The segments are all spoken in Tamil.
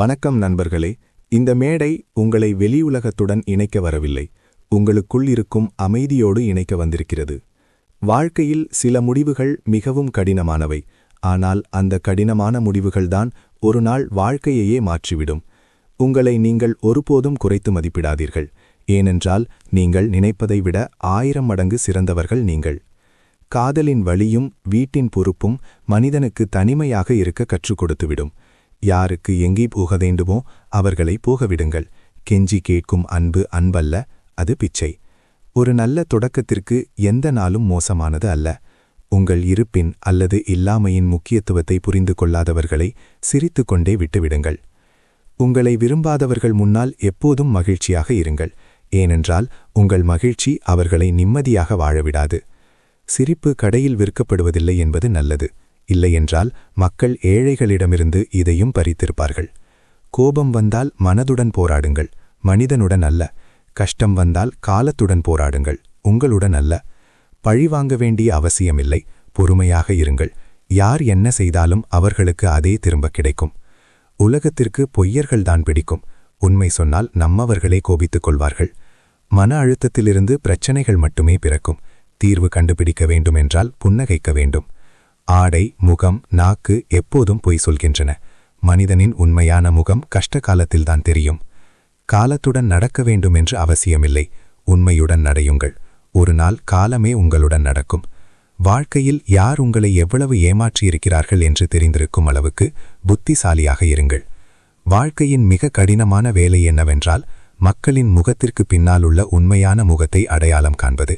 வணக்கம் நண்பர்களே. இந்த மேடை உங்களை வெளியுலகத்துடன் இணைக்க வரவில்லை. உங்களுக்குள் இருக்கும் அமைதியோடு இணைக்க வந்திருக்கிறது. வாழ்க்கையில் சில முடிவுகள் மிகவும் கடினமானவை. ஆனால் அந்த கடினமான முடிவுகள்தான் ஒரு நாள் வாழ்க்கையையே மாற்றிவிடும். உங்களை நீங்கள் ஒருபோதும் குறைத்து மதிப்பிடாதீர்கள். ஏனென்றால் நீங்கள் நினைப்பதை விட ஆயிரம் மடங்கு சிறந்தவர்கள் நீங்கள். காதலின் வழியும் வீட்டின் பொறுப்பும் மனிதனுக்கு தனிமையாக இருக்க கற்றுக் கொடுத்துவிடும். யாருக்கு எங்கே போக வேண்டுமோ அவர்களை போகவிடுங்கள் கெஞ்சி கேட்கும் அன்பு அன்பல்ல அது பிச்சை. ஒரு நல்ல தொடக்கத்திற்கு எந்த நாளும் மோசமானது அல்ல. உங்கள் இருப்பின் அல்லது இல்லாமையின் முக்கியத்துவத்தை புரிந்து கொள்ளாதவர்களை சிரித்து கொண்டே விட்டுவிடுங்கள். உங்களை விரும்பாதவர்கள் முன்னால் எப்போதும் மகிழ்ச்சியாக இருங்கள். ஏனென்றால் உங்கள் மகிழ்ச்சி அவர்களை நிம்மதியாக வாழவிடாது சிரிப்பு கடையில் விற்கப்படுவதில்லை என்பது நல்லது. இல்லையென்றால் மக்கள் ஏழைகளிடமிருந்து இதையும் பறித்திருப்பார்கள். கோபம் வந்தால் மனதுடன் போராடுங்கள் மனிதனுடன் அல்ல. கஷ்டம் வந்தால் காலத்துடன் போராடுங்கள் உங்களுடன் அல்ல. பழிவாங்க வேண்டிய அவசியமில்லை பொறுமையாக இருங்கள். யார் என்ன செய்தாலும் அவர்களுக்கு அதே திரும்ப கிடைக்கும். உலகத்திற்கு பொய்யர்கள்தான் பிடிக்கும். உண்மை சொன்னால் நம்மவர்களே கோபித்துக் கொள்வார்கள். மன அழுத்தத்திலிருந்து பிரச்சனைகள் மட்டுமே பிறக்கும். தீர்வு கண்டுபிடிக்க வேண்டுமென்றால் புன்னகைக்க வேண்டும். ஆடை முகம் நாக்கு எப்போதும் பொய் சொல்கின்றன. மனிதனின் உண்மையான முகம் கஷ்ட காலத்தில்தான் தெரியும். காலத்துடன் நடக்க வேண்டும் என்று அவசியமில்லை. உண்மையுடன் நடையுங்கள். ஒரு நாள் காலமே உங்களுடன் நடக்கும். வாழ்க்கையில் யார் உங்களை எவ்வளவு ஏமாற்றியிருக்கிறார்கள் என்று தெரிந்திருக்கும் அளவுக்கு புத்திசாலியாக இருங்கள். வாழ்க்கையின் மிக கடினமான வேலை என்னவென்றால் மக்களின் முகத்திற்கு பின்னால் உள்ள உண்மையான முகத்தை அடையாளம் காண்பது.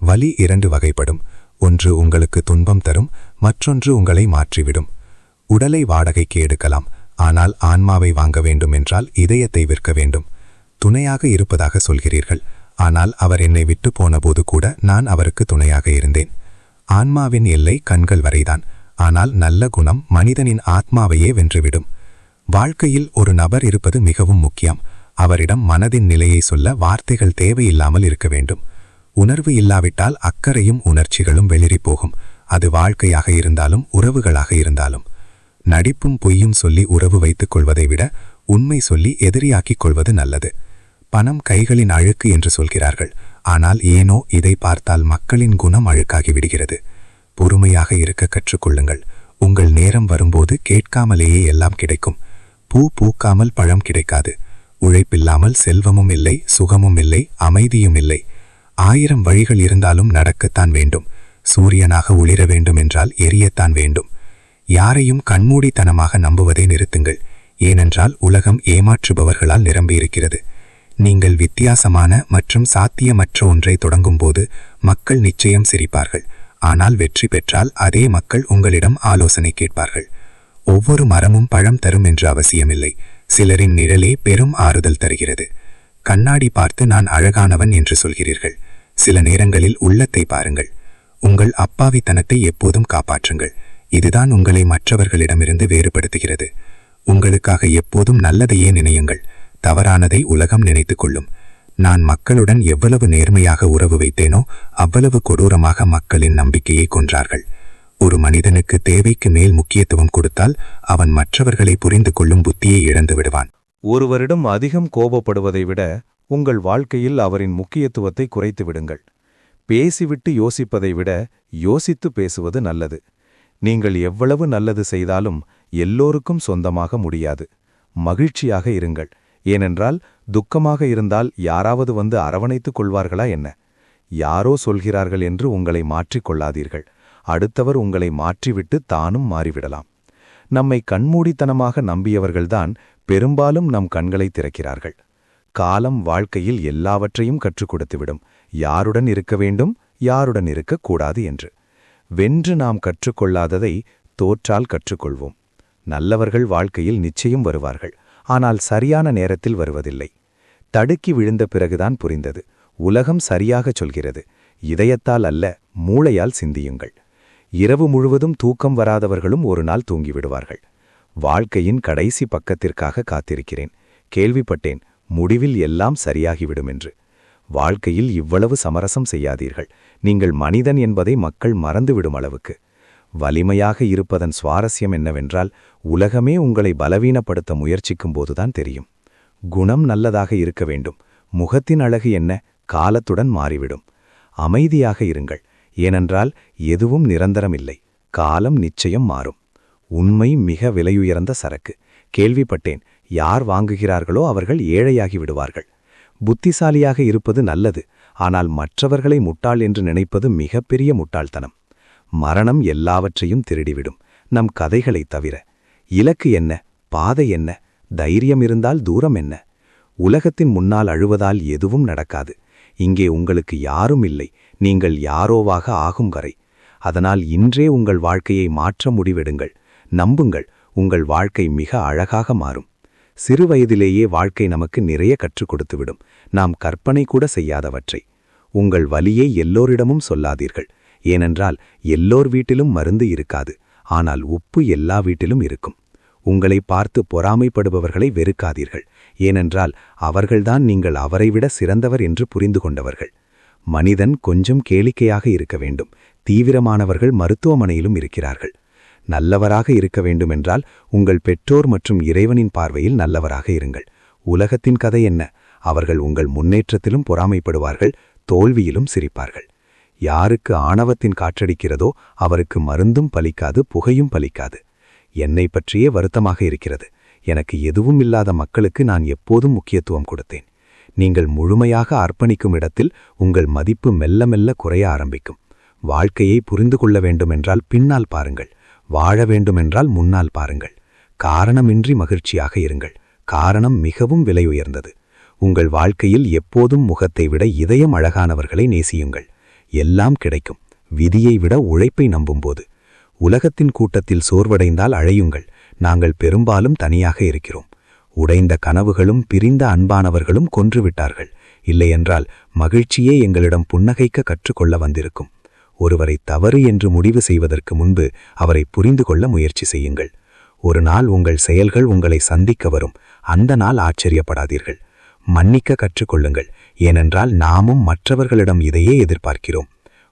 வலி இரண்டு வகைப்படும். ஒன்று உங்களுக்கு துன்பம் தரும் மற்றொன்று உங்களை மாற்றிவிடும். உடலை வாடகைக்கு எடுக்கலாம் ஆனால் ஆன்மாவை வாங்க வேண்டும் என்றால் இதயத்தை விற்க வேண்டும். துணையாக இருப்பதாக சொல்கிறீர்கள் ஆனால் அவர் என்னை விட்டு போனபோது கூட நான் அவருக்கு துணையாக இருந்தேன். ஆன்மாவின் எல்லை கண்கள் வரைதான் ஆனால் நல்ல குணம் மனிதனின் ஆத்மாவையே வென்றுவிடும். வாழ்க்கையில் ஒரு நபர் இருப்பது மிகவும் முக்கியம் அவரிடம் மனதின் நிலையை சொல்ல வார்த்தைகள் தேவையில்லாமல் இருக்க வேண்டும். உணர்வு இல்லாவிட்டால் அக்கறையும் உணர்ச்சிகளும் வெளிரி போகும். அது வாழ்க்கையாக இருந்தாலும் உறவுகளாக இருந்தாலும். நடிப்பும் பொய்யும் சொல்லி உறவு வைத்துக் கொள்வதை விட உண்மை சொல்லி எதிரியாக்கிக் கொள்வது நல்லது. பணம் கைகளின் அழுக்கு என்று சொல்கிறார்கள். ஆனால் ஏனோ இதை பார்த்தால் மக்களின் குணம் அழுக்காகி விடுகிறது. பொறுமையாக இருக்க கற்றுக்கொள்ளுங்கள் உங்கள் நேரம் வரும்போது கேட்காமலேயே எல்லாம் கிடைக்கும். பூ பூக்காமல் பழம் கிடைக்காது. உழைப்பில்லாமல் செல்வமும் இல்லை சுகமும் இல்லை அமைதியும் இல்லை. ஆயிரம் வழிகள் இருந்தாலும் நடக்கத்தான் வேண்டும். சூரியனாக ஒளிர வேண்டும் என்றால் எரியத்தான் வேண்டும். யாரையும் கண்மூடித்தனமாக நம்புவதை நிறுத்துங்கள். ஏனென்றால் உலகம் ஏமாற்றுபவர்களால் நிரம்பியிருக்கிறது. நீங்கள் வித்தியாசமான மற்றும் சாத்தியமற்ற ஒன்றை தொடங்கும்போது மக்கள் நிச்சயம் சிரிப்பார்கள். ஆனால் வெற்றி பெற்றால் அதே மக்கள் உங்களிடம் ஆலோசனை கேட்பார்கள். ஒவ்வொரு மரமும் பழம் தரும் என்று அவசியமில்லை. சிலரின் நிழலே பெரும் ஆறுதல் தருகிறது. கண்ணாடி பார்த்து நான் அழகானவன் என்று சொல்கிறீர்கள். சில நேரங்களில் உள்ளத்தை பாருங்கள். உங்கள் அப்பாவித்தனத்தை எப்போதும் காப்பாற்றுங்கள். இதுதான் உங்களை மற்றவர்களிடமிருந்து வேறுபடுத்துகிறது. உங்களுக்காக எப்போதும் நல்லதையே நினையுங்கள். தவறானதை உலகம் நினைத்துக் கொள்ளும். நான் மக்களுடன் எவ்வளவு நேர்மையாக உறவு வைத்தேனோ அவ்வளவு கொடூரமாக மக்களின் நம்பிக்கையை கொன்றார்கள். ஒரு மனிதனுக்கு தேவைக்கு மேல் முக்கியத்துவம் கொடுத்தால் அவன் மற்றவர்களை புரிந்து கொள்ளும் புத்தியை இழந்து விடுவான். ஒருவரிடம் அதிகம் கோபப்படுவதை விட உங்கள் வாழ்க்கையில் அவரின் முக்கியத்துவத்தை குறைத்து விடுங்கள். பேசிவிட்டு யோசிப்பதை விட யோசித்து பேசுவது நல்லது. நீங்கள் எவ்வளவு நல்லது செய்தாலும் எல்லோருக்கும் சொந்தமாக முடியாது. மகிழ்ச்சியாக இருங்கள். ஏனென்றால் துக்கமாக இருந்தால் யாராவது வந்து அரவணைத்துக் கொள்வார்களா என்ன? யாரோ சொல்கிறார்கள் என்று உங்களை மாற்றிக் கொள்ளாதீர்கள். அடுத்தவர் உங்களை மாற்றிவிட்டு தானும் மாறிவிடலாம். நம்மை கண்மூடித்தனமாக நம்பியவர்கள்தான் பெரும்பாலும் நம் கண்களை திறக்கிறார்கள். காலம் வாழ்க்கையில் எல்லாவற்றையும் கற்றுக் கொடுத்துவிடும். யாருடன் இருக்க வேண்டும்? யாருடன் இருக்கக்கூடாது என்று. வென்று நாம் கற்றுக்கொள்ளாததை தோற்றால் கற்றுக்கொள்வோம் நல்லவர்கள் வாழ்க்கையில் நிச்சயம் வருவார்கள். ஆனால் சரியான நேரத்தில் வருவதில்லை. தடுக்கி விழுந்த பிறகுதான் புரிந்தது. உலகம் சரியாகச் சொல்கிறது. இதயத்தால் அல்ல மூளையால் சிந்தியுங்கள். இரவு முழுவதும் தூக்கம் வராதவர்களும் ஒரு நாள் தூங்கிவிடுவார்கள். வாழ்க்கையின் கடைசி பக்கத்திற்காக காத்திருக்கிறேன். கேள்விப்பட்டேன். முடிவில் எல்லாம் சரியாகிவிடும் என்று. வாழ்க்கையில் இவ்வளவு சமரசம் செய்யாதீர்கள். நீங்கள் மனிதன் என்பதை மக்கள் மறந்துவிடும் அளவுக்கு. வலிமையாக இருப்பதன் சுவாரஸ்யம் என்னவென்றால் உலகமே உங்களை பலவீனப்படுத்த முயற்சிக்கும்போதுதான் தெரியும். குணம் நல்லதாக இருக்க வேண்டும். முகத்தின் அழகு என்ன? காலத்துடன் மாறிவிடும். அமைதியாக இருங்கள். ஏனென்றால் எதுவும் நிரந்தரமில்லை. காலம் நிச்சயம் மாறும். உண்மை மிக விலையுயர்ந்த சரக்கு. கேள்விப்பட்டேன். யார் வாங்குகிறார்களோ அவர்கள் ஏழையாகி விடுவார்கள். புத்திசாலியாக இருப்பது நல்லது ஆனால் மற்றவர்களை முட்டாள் என்று நினைப்பது மிகப்பெரிய முட்டாள்தனம். மரணம் எல்லாவற்றையும் திருடிவிடும் நம் கதைகளைத் தவிர. இலக்கு என்ன? பாதை என்ன? தைரியம் இருந்தால் தூரம் என்ன? உலகத்தின் முன்னால் அழுவதால் எதுவும் நடக்காது. இங்கே உங்களுக்கு யாரும் இல்லை நீங்கள் யாரோவாக ஆகும் வரை. அதனால் இன்றே உங்கள் வாழ்க்கையை மாற்ற முடிவெடுங்கள். நம்புங்கள் உங்கள் வாழ்க்கை மிக அழகாக மாறும். சிறு வயதிலேயே வாழ்க்கை நமக்கு நிறைய கற்றுக் கொடுத்துவிடும். நாம் கற்பனை கூட செய்யாதவற்றை. உங்கள் வலியை எல்லோரிடமும் சொல்லாதீர்கள். ஏனென்றால் எல்லோர் வீட்டிலும் மருந்து இருக்காது. ஆனால் உப்பு எல்லா வீட்டிலும் இருக்கும். உங்களை பார்த்து பொறாமைப்படுபவர்களை வெறுக்காதீர்கள். ஏனென்றால் அவர்கள்தான் நீங்கள் அவரைவிட சிறந்தவர் என்று புரிந்து கொண்டவர்கள். மனிதன் கொஞ்சம் கேளிக்கையாக இருக்க வேண்டும். தீவிரமானவர்கள் மருத்துவமனையிலும் இருக்கிறார்கள். நல்லவராக இருக்க வேண்டுமென்றால் உங்கள் பெற்றோர் மற்றும் இறைவனின் பார்வையில் நல்லவராக இருங்கள். உலகத்தின் கதை என்ன? அவர்கள் உங்கள் முன்னேற்றத்திலும் பொறாமைப்படுவார்கள் தோல்வியிலும் சிரிப்பார்கள். யாருக்கு ஆணவத்தின் காற்றடிக்கிறதோ அவருக்கு மருந்தும் பலிக்காது புகையும் பலிக்காது. என்னை பற்றியே வருத்தமாக இருக்கிறது. எனக்கு எதுவும் இல்லாத மக்களுக்கு நான் எப்போதும் முக்கியத்துவம் கொடுத்தேன். நீங்கள் முழுமையாக அர்ப்பணிக்கும் இடத்தில் உங்கள் மதிப்பு மெல்ல மெல்ல குறைய ஆரம்பிக்கும். வாழ்க்கையை புரிந்து கொள்ள வேண்டுமென்றால் பின்னால் பாருங்கள். வாழ வேண்டுமென்றால் முன்னால் பாருங்கள். காரணமின்றி மகிழ்ச்சியாக இருங்கள். காரணம் மிகவும் விலை உயர்ந்தது. உங்கள் வாழ்க்கையில் எப்போதும் முகத்தை விட இதயம் அழகானவர்களை நேசியுங்கள். எல்லாம் கிடைக்கும். விதியை விட உழைப்பை நம்பும்போது. உலகத்தின் கூட்டத்தில் சோர்வடைந்தால் அழையுங்கள். நாங்கள் பெரும்பாலும் தனியாக இருக்கிறோம். உடைந்த கனவுகளும் பிரிந்த அன்பானவர்களும் கொன்றுவிட்டார்கள் இல்லையென்றால் மகிழ்ச்சியே எங்களிடம் புன்னகைக்க கற்றுக்கொள்ள வந்திருக்கும். ஒருவரை தவறு என்று முடிவு செய்வதற்கு முன்பு அவரை புரிந்து கொள்ள முயற்சி செய்யுங்கள். ஒரு நாள் உங்கள் செயல்கள் உங்களை சந்திக்க வரும். அந்த நாள் ஆச்சரியப்படாதீர்கள். மன்னிக்க கற்றுக்கொள்ளுங்கள். ஏனென்றால் நாமும் மற்றவர்களிடம் இதையே எதிர்பார்க்கிறோம்.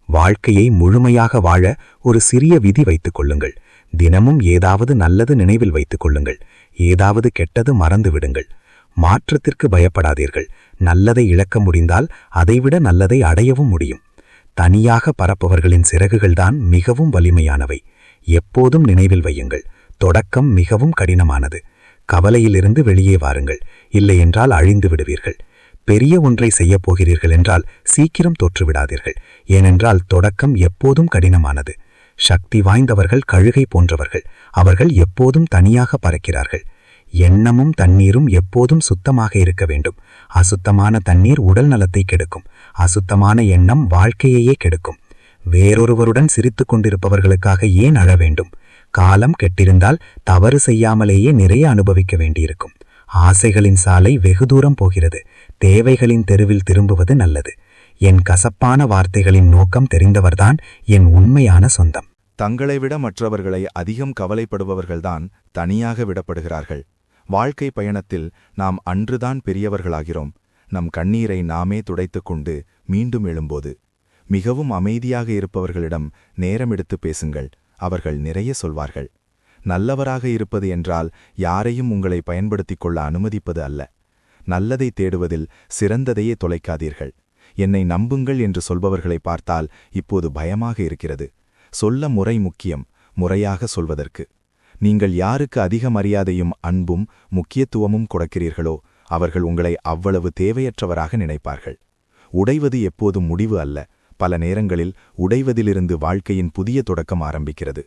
வாழ்க்கையை முழுமையாக வாழ ஒரு சிறிய விதி வைத்துக் கொள்ளுங்கள். தினமும் ஏதாவது நல்லது நினைவில் வைத்துக் கொள்ளுங்கள். ஏதாவது கெட்டது மறந்து விடுங்கள். மாற்றத்திற்கு பயப்படாதீர்கள். நல்லதை இழக்க முடிந்தால் அதைவிட நல்லதை அடையவும் முடியும். தனியாக பறப்பவர்களின் சிறகுகள்தான் மிகவும் வலிமையானவை. எப்போதும் நினைவில் வையுங்கள். தொடக்கம் மிகவும் கடினமானது. கவலையிலிருந்து வெளியே வாருங்கள். இல்லையென்றால் அழிந்து விடுவீர்கள். பெரிய ஒன்றை செய்யப் போகிறீர்கள் என்றால் சீக்கிரம் தோற்றுவிடாதீர்கள் ஏனென்றால் தொடக்கம் எப்போதும் கடினமானது. சக்தி வாய்ந்தவர்கள் கழுகை போன்றவர்கள் அவர்கள் எப்போதும் தனியாக பறக்கிறார்கள். எண்ணமும் தண்ணீரும் எப்போதும் சுத்தமாக இருக்க வேண்டும். அசுத்தமான தண்ணீர் உடல் நலத்தை கெடுக்கும். அசுத்தமான எண்ணம் வாழ்க்கையையே கெடுக்கும். வேறொருவருடன் சிரித்துக் கொண்டிருப்பவர்களுக்காக ஏன் அழ வேண்டும்? காலம் கெட்டிருந்தால் தவறு செய்யாமலேயே நிறைய அனுபவிக்க வேண்டியிருக்கும். ஆசைகளின் சாலை வெகு தூரம் போகிறது. தேவைகளின் தெருவில் திரும்புவது நல்லது. என் கசப்பான வார்த்தைகளின் நோக்கம் தெரிந்தவர்தான் என் உண்மையான சொந்தம். தங்களை விட மற்றவர்களை அதிகம் கவலைப்படுபவர்கள்தான் தனியாக விடப்படுகிறார்கள். வாழ்க்கை பயணத்தில் நாம் அன்றுதான் பெரியவர்களாகிறோம். நம் கண்ணீரை நாமே துடைத்துக் கொண்டு மீண்டும் எழும்போது மிகவும் அமைதியாக இருப்பவர்களிடம் நேரமெடுத்து பேசுங்கள் அவர்கள் நிறைய சொல்வார்கள். நல்லவராக இருப்பது என்றால் யாரையும் உங்களை பயன்படுத்திக் கொள்ள அனுமதிப்பது அல்ல. நல்லதை தேடுவதில் சிறந்ததையே தொலைக்காதீர்கள். என்னை நம்புங்கள் என்று சொல்பவர்களை பார்த்தால் இப்போது பயமாக இருக்கிறது. சொல்ல முறை முக்கியம் முறையாக சொல்வதற்கு. நீங்கள் யாருக்கு அதிக மரியாதையும் அன்பும் முக்கியத்துவமும் கொடுக்கிறீர்களோ அவர்கள் உங்களை அவ்வளவு தேவையற்றவராக நினைப்பார்கள். உடைவது எப்போதும் முடிவு அல்ல. பல நேரங்களில் உடைவதிலிருந்து வாழ்க்கையின் புதிய தொடக்கம் ஆரம்பிக்கிறது.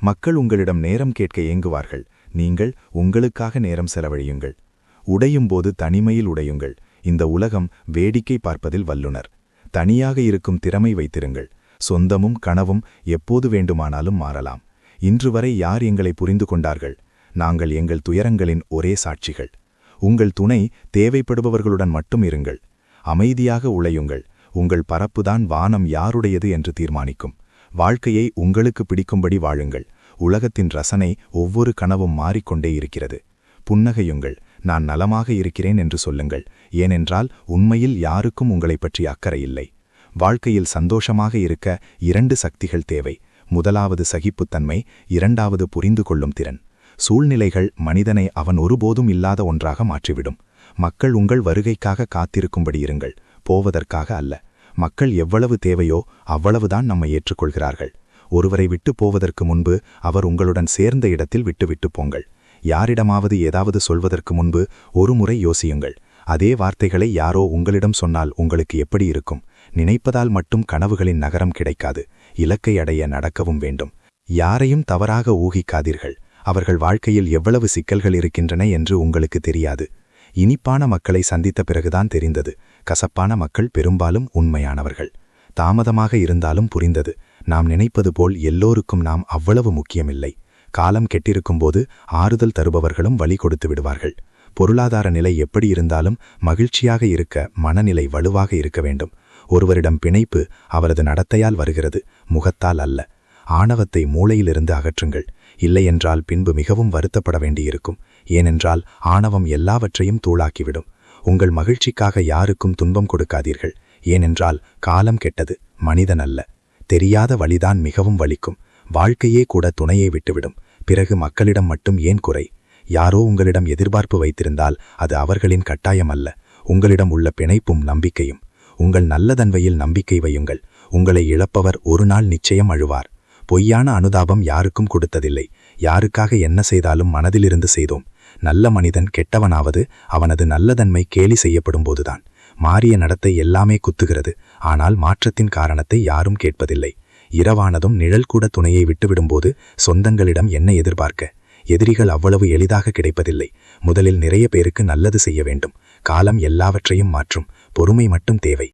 மக்கள் உங்களிடம் நேரம் கேட்க ஏங்குவார்கள். நீங்கள் உங்களுக்காக நேரம் செலவழியுங்கள். உடையும்போது தனிமையில் உடையுங்கள். இந்த உலகம் வேடிக்கை பார்ப்பதில் வல்லுனர். தனியாக இருக்கும் திறமை வைத்திருங்கள். சொந்தமும் கனவும் எப்போது வேண்டுமானாலும் மாறலாம். இன்று வரை யார் எங்களை புரிந்து கொண்டார்கள்? நாங்கள் எங்கள் துயரங்களின் ஒரே சாட்சிகள். உங்கள் துணை தேவைப்படுபவர்களுடன் மட்டும் இருங்கள். அமைதியாக உழையுங்கள். உங்கள் பரப்புதான் வானம் யாருடையது என்று தீர்மானிக்கும். வாழ்க்கையை உங்களுக்கு பிடிக்கும்படி வாழுங்கள். உலகத்தின் ரசனை ஒவ்வொரு கனவும் மாறிக்கொண்டே இருக்கிறது. புன்னகையுங்கள். நான் நலமாக இருக்கிறேன் என்று சொல்லுங்கள். ஏனென்றால் உண்மையில் யாருக்கும் உங்களைப் பற்றி அக்கறை இல்லை. வாழ்க்கையில் சந்தோஷமாக இருக்க இரண்டு சக்திகள் தேவை. முதலாவது சகிப்புத்தன்மை இரண்டாவது புரிந்து கொள்ளும் திறன். சூழ்நிலைகள் மனிதனை அவன் ஒருபோதும் இல்லாத ஒன்றாக மாற்றிவிடும். மக்கள் உங்கள் வருகைக்காக காத்திருக்கும்படி இருங்கள் போவதற்காக அல்ல. மக்கள் எவ்வளவு தேவையோ அவ்வளவுதான் நம்மை ஏற்றுக்கொள்கிறார்கள். ஒருவரை விட்டு போவதற்கு முன்பு அவர் உங்களுடன் சேர்ந்த இடத்தில் விட்டுவிட்டு போங்கள். யாரிடமாவது ஏதாவது சொல்வதற்கு முன்பு ஒரு முறை யோசியுங்கள். அதே வார்த்தைகளை யாரோ உங்களிடம் சொன்னால் உங்களுக்கு எப்படி இருக்கும்? நினைப்பதால் மட்டும் கனவுகளின் நகரம் கிடைக்காது. இலக்கை அடைய நடக்கவும் வேண்டும். யாரையும் தவறாக ஊகிக்காதீர்கள். அவர்கள் வாழ்க்கையில் எவ்வளவு சிக்கல்கள் இருக்கின்றன என்று உங்களுக்கு தெரியாது. இனிப்பான மக்களை சந்தித்த பிறகுதான் தெரிந்தது. கசப்பான மக்கள் பெரும்பாலும் உண்மையானவர்கள். தாமதமாக இருந்தாலும் புரிந்தது. நாம் நினைப்பது போல் எல்லோருக்கும் நாம் அவ்வளவு முக்கியமில்லை. காலம் கெட்டிருக்கும்போது ஆறுதல் தருபவர்களும் வழி கொடுத்து விடுவார்கள். பொருளாதார நிலை எப்படி இருந்தாலும் மகிழ்ச்சியாக இருக்க மனநிலை வலுவாக இருக்க வேண்டும். ஒருவரிடம் பிணைப்பு அவரது நடத்தையால் வருகிறது முகத்தால் அல்ல. ஆணவத்தை மூளையிலிருந்து அகற்றுங்கள். இல்லையென்றால் பின்பு மிகவும் வருத்தப்பட வேண்டியிருக்கும். ஏனென்றால் ஆணவம் எல்லாவற்றையும் தூளாக்கிவிடும். உங்கள் மகிழ்ச்சிக்காக யாருக்கும் துன்பம் கொடுக்காதீர்கள். ஏனென்றால் காலம் கெட்டது மனிதன் அல்ல. தெரியாத வழிதான் மிகவும் வலிக்கும். வாழ்க்கையே கூட துணையை விட்டுவிடும். பிறகு மக்களிடம் மட்டும் ஏன் குறை? யாரோ உங்களிடம் எதிர்பார்ப்பு வைத்திருந்தால் அது அவர்களின் கட்டாயம் அல்ல. உங்களிடம் உள்ள பிணைப்பும் நம்பிக்கையும். உங்கள் நல்லதன்மையில் நம்பிக்கை வையுங்கள். உங்களை இழப்பவர் ஒரு நாள் நிச்சயம் அழுவார். பொய்யான அனுதாபம் யாருக்கும் கொடுத்ததில்லை. யாருக்காக என்ன செய்தாலும் மனதிலிருந்து செய்தோம். நல்ல மனிதன் கெட்டவனாவது அவனது நல்லதன்மை கேலி செய்யப்படும் போதுதான் மாறிய நடத்தை எல்லாமே குத்துகிறது. ஆனால் மாற்றத்தின் காரணத்தை யாரும் கேட்பதில்லை. இரவானதும் நிழல் கூட துணையை விட்டுவிடும்போது சொந்தங்களிடம் என்ன எதிர்பார்க்க? எதிரிகள் அவ்வளவு எளிதாக கிடைப்பதில்லை. முதலில் நிறைய பேருக்கு நல்லது செய்ய வேண்டும். காலம் எல்லாவற்றையும் மாற்றும். பொறுமை மட்டும் தேவை.